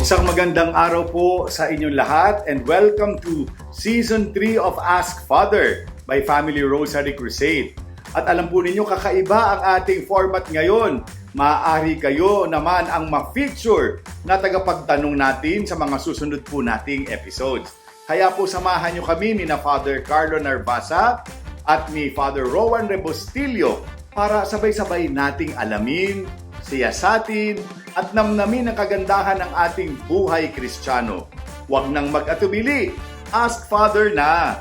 Isang magandang araw po sa inyong lahat and welcome to Season 3 of Ask Father by Family Rosary Crusade. At alam po ninyo, kakaiba ang ating format ngayon. Maaari kayo naman ang ma-feature na tagapagtanong natin sa mga susunod po nating episodes. Kaya po samahan nyo kami ni na Father Carlo Narvasa at ni Father Rowan Rebostillo para sabay-sabay nating alamin, siyasatin at namnamin ang kagandahan ng ating buhay kristyano. Huwag nang mag-atubili, ask Father na!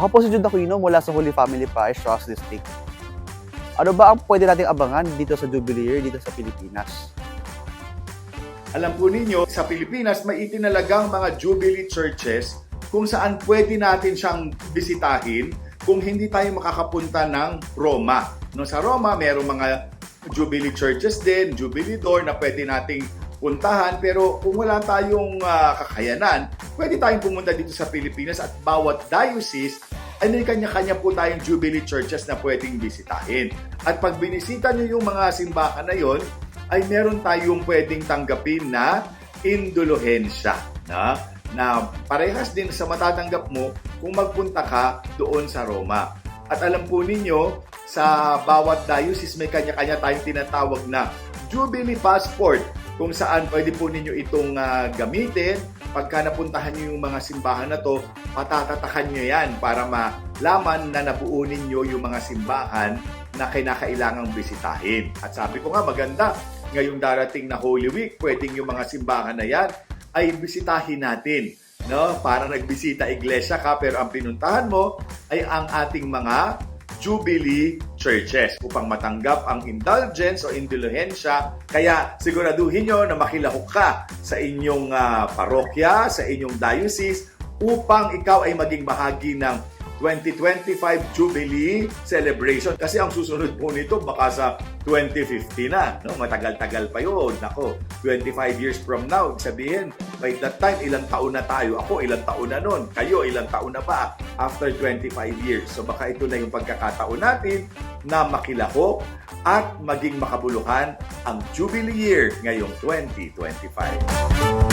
Ako po si Jude Aquino mula sa Holy Family Parish, Ross District. Ano ba ang pwede nating abangan dito sa Jubilee Year dito sa Pilipinas? Alam po ninyo, sa Pilipinas may itinalagang mga Jubilee churches kung saan pwede natin siyang bisitahin kung hindi tayo makakapunta ng Roma. No, sa Roma, merong mga Jubilee churches din, Jubilee door na pwede nating puntahan. Pero kung wala tayong ah, kakayanan, pwede tayong pumunta dito sa Pilipinas at bawat diocese ay may kanya-kanya po tayong Jubilee churches na pwedeng bisitahin. At pag binisita nyo yung mga simbahan na yon, ay meron tayong pwedeng tanggapin na indulhensya na na parehas din sa matatanggap mo kung magpunta ka doon sa Roma. At alam po ninyo, sa bawat diocese may kanya-kanya tayong tinatawag na Jubilee Passport kung saan pwede po ninyo itong ah, gamitin. Pagka napuntahan nyo yung mga simbahan na to, patatatakan nyo yan para malaman na nabuo ninyo yung mga simbahan na kinakailangang bisitahin. At sabi ko nga maganda, ngayong darating na Holy Week, pwedeng yung mga simbahan na yan ay bisitahin natin. No? Para nagbisita iglesia ka pero ang pinuntahan mo ay ang ating mga Jubilee churches upang matanggap ang indulgence o indulhensya. Kaya siguraduhin nyo na makilahok ka sa inyong ah, parokya, sa inyong diocese upang ikaw ay maging bahagi ng 2025 Jubilee Celebration. Kasi ang susunod po nito baka sa 2050 na. No? Matagal-tagal pa yun. Nako, 25 years from now, sabihin, by that time, ilang taon na tayo. Ako, ilang taon na nun. Kayo, ilang taon na ba? After 25 years. So baka ito na yung pagkakataon natin na makilahok at maging makabuluhan ang Jubilee Year ngayong 2025.